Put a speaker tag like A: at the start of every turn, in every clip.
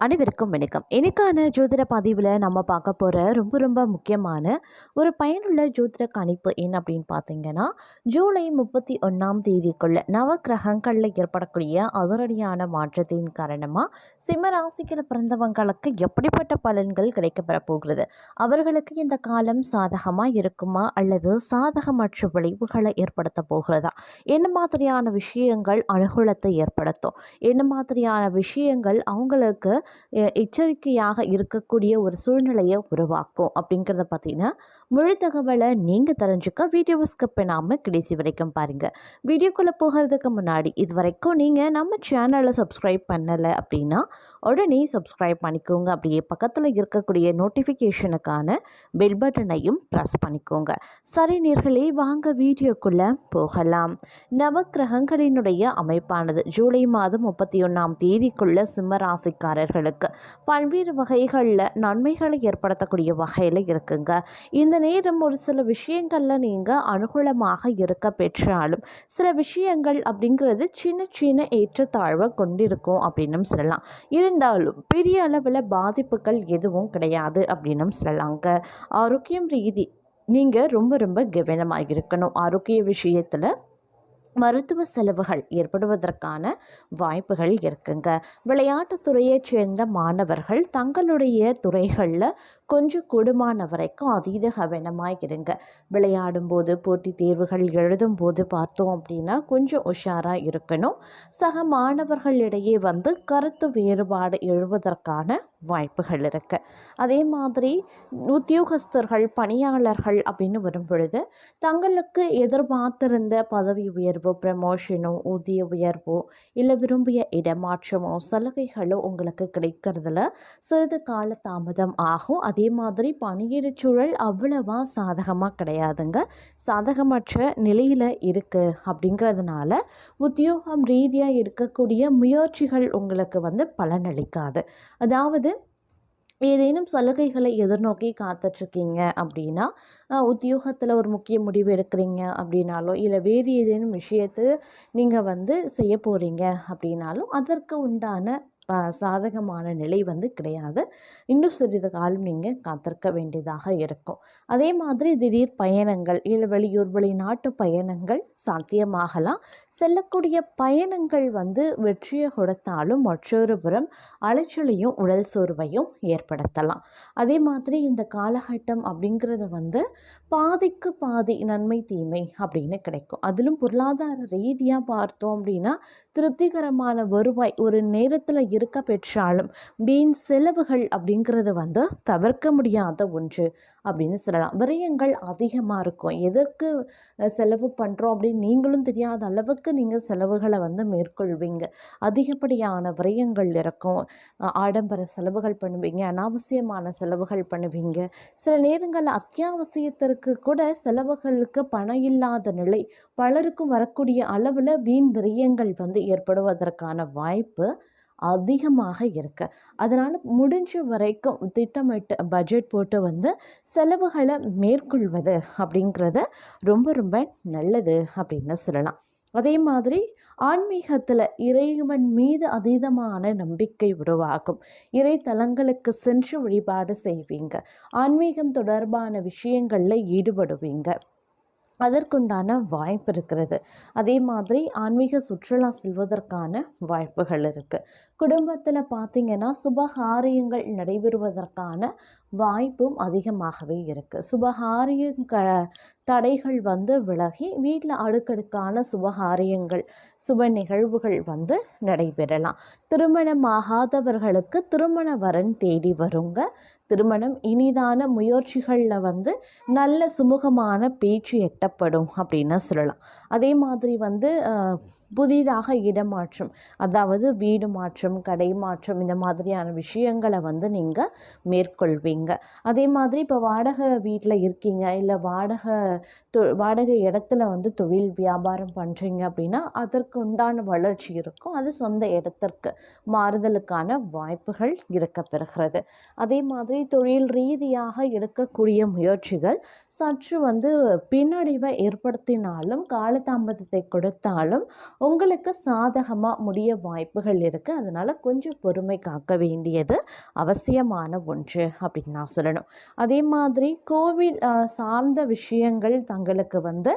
A: அனைவருக்கும் வணக்கம். இன்னைக்கான ஜோதிட பதிவில் நம்ம பார்க்க போகிற ரொம்ப ரொம்ப முக்கியமான ஒரு பயனுள்ள ஜோதிட கணிப்பு என்ன அப்படின்னு பார்த்தீங்கன்னா ஜூலை முப்பத்தி ஒன்றாம் தேதிக்குள்ள நவ கிரகங்களில் ஏற்படக்கூடிய அதிரடியான மாற்றத்தின் காரணமாக சிம்ம பிறந்தவங்களுக்கு எப்படிப்பட்ட பலன்கள் கிடைக்கப்பெற போகிறது? அவர்களுக்கு இந்த காலம் சாதகமாக இருக்குமா? அல்லது சாதகமற்ற விளைவுகளை ஏற்படுத்த போகிறதா? என்ன மாதிரியான விஷயங்கள் அனுகூலத்தை ஏற்படுத்தும்? என்ன மாதிரியான விஷயங்கள் அவங்களுக்கு எச்சரிக்கையாக இருக்கக்கூடிய ஒரு சூழ்நிலையை உருவாக்கும் அப்படிங்கிறத பார்த்தீங்கன்னா முழு தகவலை நீங்கள் தெரிஞ்சுக்க வீடியோவை ஸ்கிப் பண்ணாமல் கடைசி வரைக்கும் பாருங்கள் வீடியோக்குள்ளே போகிறதுக்கு முன்னாடி இது வரைக்கும் நீங்கள் நம்ம சேனலை சப்ஸ்கிரைப் பண்ணலை அப்படின்னா உடனே சப்ஸ்கிரைப் பண்ணிக்கோங்க. அப்படியே பக்கத்தில் இருக்கக்கூடிய நோட்டிஃபிகேஷனுக்கான பெல் பட்டனையும் ப்ரெஸ் பண்ணிக்கோங்க. சரி நேர்களே வாங்க வீடியோக்குள்ளே போகலாம். நவக்கிரகங்களினுடைய அமைப்பானது ஜூலை மாதம் முப்பத்தி ஒன்றாம் தேதிக்குள்ள சிம்ம ராசிக்காரர்களுக்கு பல்வேறு வகைகளில் நன்மைகளை ஏற்படுத்தக்கூடிய வகையில் இருக்குங்க. இந்த நேரம் ஒரு சில விஷயங்களில் நீங்கள் அனுகூலமாக இருக்க பெற்றாலும் சில விஷயங்கள் அப்படிங்கிறது சின்ன சின்ன ஏற்றத்தாழ்வை கொண்டிருக்கும் அப்படின்னும் சொல்லலாம். இருந்தாலும் பெரிய அளவில் பாதிப்புகள் எதுவும் கிடையாது அப்படின்னும் சொல்லலாங்க ஆரோக்கியம் ரீதி நீங்கள் ரொம்ப ரொம்ப கவனமாக இருக்கணும். ஆரோக்கிய விஷயத்தில் மருத்துவ செலவுகள் ஏற்படுவதற்கான வாய்ப்புகள் இருக்குங்க. விளையாட்டுத் துறையைச் சேர்ந்த மாணவர்கள் தங்களுடைய துறைகளில் கொஞ்சம் கூடுமான வரைக்கும் அதீத கவனமாக இருங்க. விளையாடும்போது போட்டித் தேர்வுகள் எழுதும்போது பார்த்தோம் அப்படின்னா கொஞ்சம் உஷாராக இருக்கணும். சக மாணவர்களிடையே வந்து கருத்து வேறுபாடு எழுவதற்கான வாய்ப்புகள் இருக்குது அதே மாதிரி உத்தியோகஸ்தர்கள் பணியாளர்கள் அப்படின்னு வரும் பொழுது தங்களுக்கு எதிர்பார்த்திருந்த பதவி உயர்வோ ப்ரமோஷனோ ஊதிய உயர்வோ இல்லை விரும்பிய இடமாற்றமோ சலுகைகளோ உங்களுக்கு கிடைக்கிறதுல சிறிது கால தாமதம் ஆகும். அதே மாதிரி பணியிட சூழல் அவ்வளவா சாதகமாக கிடையாதுங்க. சாதகமற்ற நிலையில் இருக்குது அப்படிங்கிறதுனால உத்தியோகம் ரீதியாக இருக்கக்கூடிய முயற்சிகள் உங்களுக்கு வந்து பலனளிக்காது. அதாவது ஏதேனும் சலுகைகளை எதிர்நோக்கி காத்துட்ருக்கீங்க அப்படின்னா உத்தியோகத்தில் ஒரு முக்கிய முடிவு எடுக்கிறீங்க அப்படின்னாலோ இல்லை வேறு ஏதேனும் விஷயத்தை நீங்கள் வந்து செய்ய போகிறீங்க அப்படின்னாலும் அதற்கு உண்டான சாதகமான நிலை வந்து கிடையாது. இன்னும் சிறிது காலம் நீங்கள் காத்திருக்க வேண்டியதாக இருக்கும். அதே மாதிரி திடீர் பயணங்கள் இல்லை வெளியூர் வெளிநாட்டு பயணங்கள் சாத்தியமாகலாம். செல்லக்கூடிய பயணங்கள் வந்து வெற்றியை கொடுத்தாலும் மற்றொரு புறம் அலைச்சலையும் உடல் சோர்வையும் ஏற்படுத்தலாம். அதே மாதிரி இந்த காலகட்டம் அப்படிங்கிறது வந்து பாதிக்கு பாதி நன்மை தீமை அப்படின்னு கிடைக்கும். அதிலும் பொருளாதார ரீதியாக பார்த்தோம் அப்படின்னா திருப்திகரமான வருவாய் ஒரு நேரத்தில் இருக்க பெற்றாலும் வீண் செலவுகள் அப்படிங்கிறது வந்து தவிர்க்க முடியாத ஒன்று. அப்படின்னு சொல்லலாம். விரயங்கள் அதிகமாக இருக்கும். எதற்கு செலவு பண்ணுறோம் அப்படின்னு நீங்களும் தெரியாத அளவுக்கு நீங்கள் செலவுகளை வந்து மேற்கொள்வீங்க. அதிகப்படியான விரயங்கள் இருக்கும் ஆடம்பர செலவுகள் பண்ணுவீங்க. அனாவசியமான செலவுகள் பண்ணுவீங்க. சில நேரங்களில் அத்தியாவசியத்திற்கு கூட செலவுகளுக்கு பணம் இல்லாத நிலை பலருக்கும் வரக்கூடிய அளவில் வீண் விரயங்கள் வந்து ஏற்படுவதற்கான வாய்ப்பு அதிகமாக இருக்கு. அதனால் முடிஞ்ச வரைக்கும் திட்டமிட்டு பட்ஜெட் போட்டு வந்து செலவுகளை மேற்கொள்வது அப்படிங்கிறது ரொம்ப ரொம்ப நல்லது அப்படின்னு சொல்லலாம். அதே மாதிரி ஆன்மீகத்தில் இறைவன் மீது அதீதமான நம்பிக்கை உருவாகும். இறை தலங்களுக்கு சென்று வழிபாடு செய்வீங்க. ஆன்மீகம் தொடர்பான விஷயங்களில் ஈடுபடுவீங்க. அதற்குண்டான வாய்ப்பு இருக்கிறது. அதே மாதிரி ஆன்மீக சுற்றுலா செல்வதற்கான வாய்ப்புகள் இருக்குது குடும்பத்தில் பார்த்தீங்கன்னா சுபகாரியங்கள் நடைபெறுவதற்கான வாய்ப்பும் அதிகமாகவே இருக்குது சுபகாரிய க தடைகள் வந்து விலகி வீட்டில் அடுக்கடுக்கான சுபகாரியங்கள் சுப நிகழ்வுகள் வந்து நடைபெறலாம். திருமணமாகாதவர்களுக்கு திருமண வரன் தேடி வருங்க. திருமணம் இனிதான முயற்சிகளில் வந்து நல்ல சுமூகமான பேச்சு எட்டப்படும் அப்படின்னு சொல்லலாம். அதே மாதிரி வந்து புதிதாக இடமாற்றம் அதாவது வீடு மாற்றம் கடை மாற்றம் இந்த மாதிரியான விஷயங்களை வந்து நீங்கள் மேற்கொள்வீங்க. அதே மாதிரி இப்போ வாடகை வீட்டில் இருக்கீங்க இல்லை வாடகை தொ வாடகை இடத்துல வந்து தொழில் வியாபாரம் பண்ணுறீங்க அப்படின்னா அதற்கு உண்டான வளர்ச்சி இருக்கும். அது சொந்த இடத்திற்கு மாறுதலுக்கான வாய்ப்புகள் இருக்க பெறுகிறது அதே மாதிரி தொழில் ரீதியாக எடுக்கக்கூடிய முயற்சிகள் சற்று வந்து பின்னடைவை ஏற்படுத்தினாலும் காலதாமதத்தை கொடுத்தாலும் உங்களுக்கு சாதகமாக முடிய வாய்ப்புகள் இருக்குது அதனால் கொஞ்சம் பொறுமை காக்க வேண்டியது அவசியமான ஒன்று அப்படின்னு நான் சொல்லணும். அதே மாதிரி கோவில் சார்ந்த விஷயங்கள் தங்களுக்கு வந்து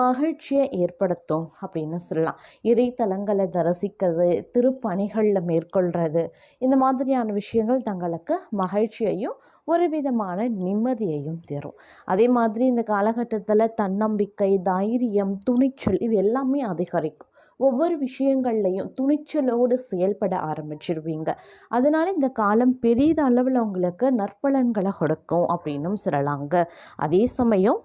A: மகிழ்ச்சியை ஏற்படுத்தும் அப்படின்னு சொல்லலாம். இறைத்தலங்களை தரிசிக்கிறது திருப்பணிகளில் மேற்கொள்கிறது இந்த மாதிரியான விஷயங்கள் தங்களுக்கு மகிழ்ச்சியையும் ஒரு விதமான நிம்மதியையும் தரும். அதே மாதிரி இந்த காலகட்டத்தில் தன்னம்பிக்கை தைரியம் துணிச்சல் இது எல்லாமே அதிகரிக்கும். ஒவ்வொரு விஷயங்கள்லையும் துணிச்சலோடு செயல்பட ஆரம்பிச்சிருவீங்க. அதனால இந்த காலம் பெரிய அளவில் உங்களுக்கு நற்பலன்களை கொடுக்கும் அப்படின்னும் சொல்லலாங்க. அதே சமயம்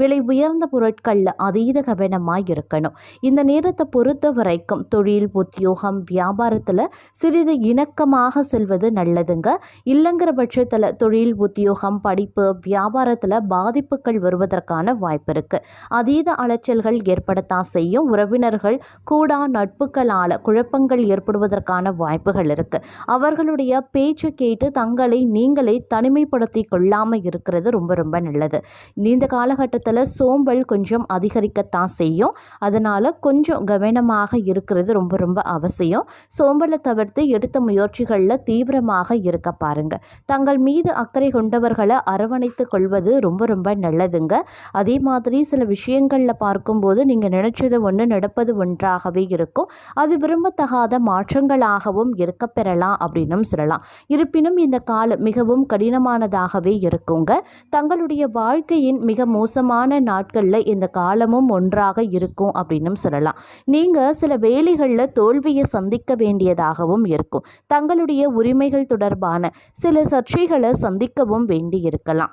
A: விலை உயர்ந்த பொருட்களில் அதீத கவனமாக இருக்கணும் இந்த நேரத்தை பொறுத்த வரைக்கும் தொழில் உத்தியோகம் வியாபாரத்தில் சிறிது இணக்கமாக செல்வது நல்லதுங்க. இல்லைங்கிற பட்சத்தில் தொழில் உத்தியோகம் படிப்பு வியாபாரத்தில் பாதிப்புகள் வருவதற்கான வாய்ப்பு இருக்குது அதீத அலைச்சல்கள் ஏற்படத்தான் செய்யும். உறவினர்கள் கூடா நட்புகளால் குழப்பங்கள் ஏற்படுவதற்கான வாய்ப்புகள் இருக்குது அவர்களுடைய பேச்சு கேட்டு தங்களை நீங்களே தனிமைப்படுத்தி கொள்ளாமல் இருக்கிறது ரொம்ப ரொம்ப நல்லது. இந்த காலகட்டத்தில் சோம்பல் கொஞ்சம் அதிகரிக்கத்தான் செய்யும். அதனால் கொஞ்சம் கவனமாக இருக்கிறது ரொம்ப ரொம்ப அவசியம். சோம்பலை தவிர்த்து எடுத்த முயற்சிகளில் தீவிரமாக இருக்க பாருங்க. தங்கள் மீது அக்கறை கொண்டவர்களை அரவணைத்து கொள்வது ரொம்ப ரொம்ப நல்லதுங்க. அதே மாதிரி சில விஷயங்களில் பார்க்கும்போது நீங்கள் நினைச்சது ஒன்று நடப்பது ஒன்றாகவே இருக்கும். அது விரும்பத்தகாத மாற்றங்களாகவும் இருக்க பெறலாம் அப்படின்னும் சொல்லலாம். இருப்பினும் இந்த காலம் மிகவும் கடினமானதாகவே இருக்குங்க. தங்களுடைய வாழ்க்கையின் மிக மோசமான நாட்களில் இந்த காலமும் ஒன்றாக இருக்கும் அப்படின்னும் சொல்லலாம். நீங்கள் சில வேலைகளில் தோல்வியை சந்திக்க வேண்டியதாகவும் இருக்கும். தங்களுடைய உரிமைகள் தொடர்பான சில சர்ச்சைகளை சந்திக்கவும் வேண்டி இருக்கலாம்.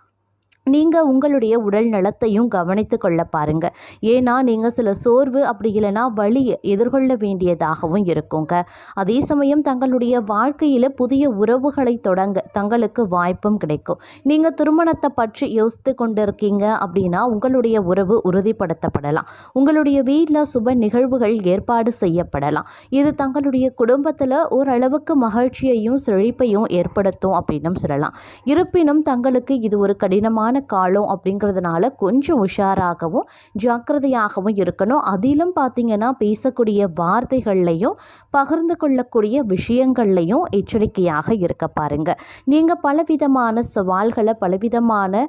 A: நீங்கள் உங்களுடைய உடல் நலத்தையும் கவனித்து கொள்ள பாருங்க. ஏன்னா நீங்கள் சில சோர்வு அப்படி இல்லைன்னா வழியை எதிர்கொள்ள வேண்டியதாகவும் இருக்குங்க. அதே சமயம் தங்களுடைய வாழ்க்கையில் புதிய உறவுகளை தொடங்க தங்களுக்கு வாய்ப்பும் கிடைக்கும். நீங்கள் திருமணத்தை பற்றி யோசித்து கொண்டிருக்கீங்க அப்படின்னா உங்களுடைய உறவு உறுதிப்படுத்தப்படலாம். உங்களுடைய வீட்டில் சுப நிகழ்வுகள் ஏற்பாடு செய்யப்படலாம். இது தங்களுடைய குடும்பத்தில் ஓரளவுக்கு மகிழ்ச்சியையும் செழிப்பையும் ஏற்படுத்தும் அப்படின்னும் சொல்லலாம். இருப்பினும் தங்களுக்கு இது ஒரு கடினமான காலம் அப்படிங்கிறதுனால கொஞ்சம் உஷாராகவும் ஜாக்கிரதையாகவும் இருக்கணும். அதிலும் பார்த்திங்கன்னா பேசக்கூடிய வார்த்தைகள்லையும் பகிர்ந்து கொள்ளக்கூடிய விஷயங்கள்லையும் எச்சரிக்கையாக இருக்க பாருங்க. நீங்கள் பலவிதமான சவால்களை பலவிதமான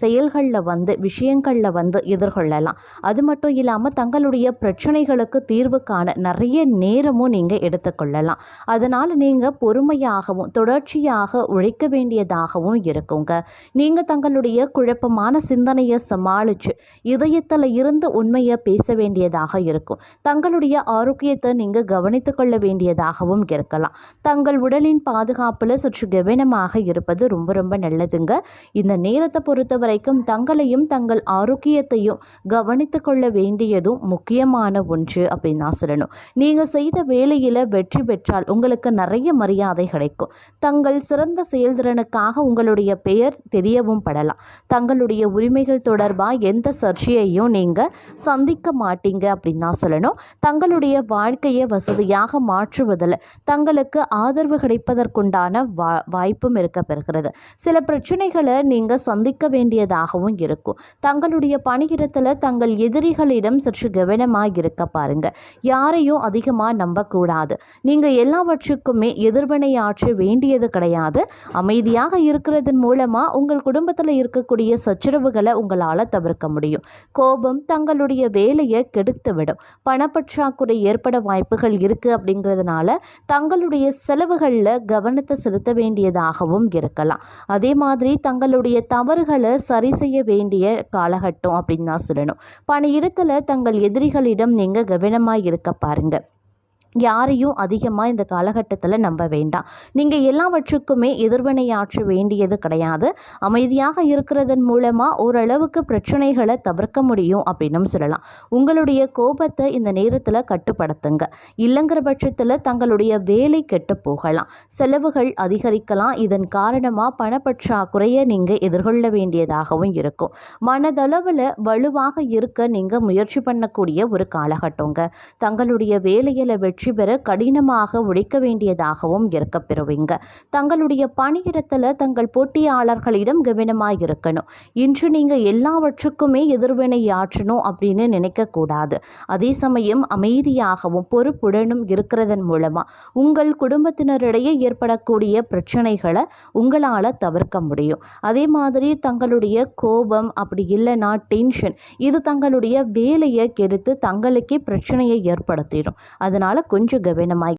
A: செயல்களில் வந்து விஷயங்களில் வந்து எதிர்கொள்ளலாம். அது மட்டும் இல்லாமல் தங்களுடைய பிரச்சனைகளுக்கு தீர்வு காண நிறைய நேரமும் நீங்கள் எடுத்துக்கொள்ளலாம். அதனால் நீங்கள் பொறுமையாகவும் தொடர்ச்சியாக உழைக்க வேண்டியதாகவும் இருக்குங்க. நீங்கள் தங்களுடைய குழப்பமான சிந்தனையை சமாளித்து இதயத்தில் இருந்து உண்மையை பேச வேண்டியதாக இருக்கும். தங்களுடைய ஆரோக்கியத்தை நீங்கள் கவனித்து கொள்ள வேண்டியதாகவும் இருக்கலாம். தங்கள் உடலின் பாதுகாப்பில் சற்று கவனமாக இருப்பது ரொம்ப ரொம்ப நல்லதுங்க. இந்த நேரத்தை பொறுத்த வரைக்கும் தங்களையும் தங்கள் ஆரோக்கியத்தையும் கவனித்து கொள்ள வேண்டியதும் முக்கியமான ஒன்று அப்படின்னு தான் சொல்லணும். நீங்கள் செய்த வேலையில் வெற்றி பெற்றால் உங்களுக்கு நிறைய மரியாதை கிடைக்கும். தங்கள் சிறந்த செயல்திறனுக்காக உங்களுடைய பெயர் தெரியவும் படலாம். தங்களுடைய உரிமைகள் தொடர்பாக எந்த சர்ச்சையையும் நீங்கள் சந்திக்க மாட்டீங்க அப்படின்னு தான் சொல்லணும். தங்களுடைய வாழ்க்கையை வசதியாக மாற்றுவதில் தங்களுக்கு ஆதரவு கிடைப்பதற்குண்டான வா வாய்ப்பும் இருக்க பெறுகிறது சில பிரச்சனைகளை நீங்கள் சந்திக்க வேண்டியதாகவும் இருக்கும். தங்களுடைய பணியிடத்தில் தங்கள் எதிரிகளிடம் சற்று கவனமாக இருக்க பாருங்க. யாரையும் அதிகமாக நம்பக்கூடாது. நீங்கள் எல்லாவற்றுக்குமே எதிர்வினையாற்ற வேண்டியது கிடையாது. அமைதியாக இருக்கிறதன் மூலமாக உங்கள் குடும்பத்தில் இருக்கக்கூடிய சச்சரவுகளை உங்களால் தவிர்க்க முடியும். கோபம் தங்களுடைய வேலையை கெடுத்துவிடும். பணப்பற்றாக்குறை ஏற்பட வாய்ப்புகள் இருக்குது அப்படிங்கிறதுனால தங்களுடைய செலவுகளில் கவனத்தை செலுத்த வேண்டியதாகவும் இருக்கலாம். அதே மாதிரி தங்களுடைய தவறுகளை சரி செய்ய வேண்டிய காலகட்டம் அப்படின்னு தான் சொல்லணும். பணியிடத்தில் தங்கள் எதிரிகளிடம் நீங்கள் கவனமாக இருக்க பாருங்க. யாரையும் அதிகமாக இந்த காலகட்டத்தில் நம்ப வேண்டாம். நீங்கள் எல்லாவற்றுக்குமே எதிர்வினையாற்ற வேண்டியது கிடையாது. அமைதியாக இருக்கிறதன் மூலமாக ஓரளவுக்கு பிரச்சனைகளை தவிர்க்க முடியும் அப்படின்னும் சொல்லலாம். உங்களுடைய கோபத்தை இந்த நேரத்தில் கட்டுப்படுத்துங்க. இல்லைங்கிற பட்சத்தில் தங்களுடைய வேலை கெட்டு போகலாம். செலவுகள் அதிகரிக்கலாம். இதன் காரணமாக பணப்பற்றாக்குறையை நீங்கள் எதிர்கொள்ள வேண்டியதாகவும் இருக்கும். மனதளவில் வலுவாக இருக்க நீங்கள் முயற்சி பண்ணக்கூடிய ஒரு காலகட்டங்க. தங்களுடைய வேலையில் வெற்றி வெற்றி பெற கடினமாக உழைக்க வேண்டியதாகவும் இருக்க பெறுவீங்க. தங்களுடைய பணியிடத்தில் தங்கள் போட்டியாளர்களிடம் கவனமாக இருக்கணும். இன்று நீங்கள் எல்லாவற்றுக்குமே எதிர்வினை ஆற்றணும் அப்படின்னு நினைக்கக்கூடாது அதே சமயம் அமைதியாகவும் பொறுப்புடனும் இருக்கிறதன் மூலமாக உங்கள் குடும்பத்தினரிடையே ஏற்படக்கூடிய பிரச்சனைகளை உங்களால் தவிர்க்க முடியும். அதே மாதிரி தங்களுடைய கோபம் அப்படி இல்லைன்னா டென்ஷன் இது தங்களுடைய வேலையை கெடுத்து தங்களுக்கே பிரச்சனையை ஏற்படுத்திடும். அதனால் கொஞ்சம் கவனமாய்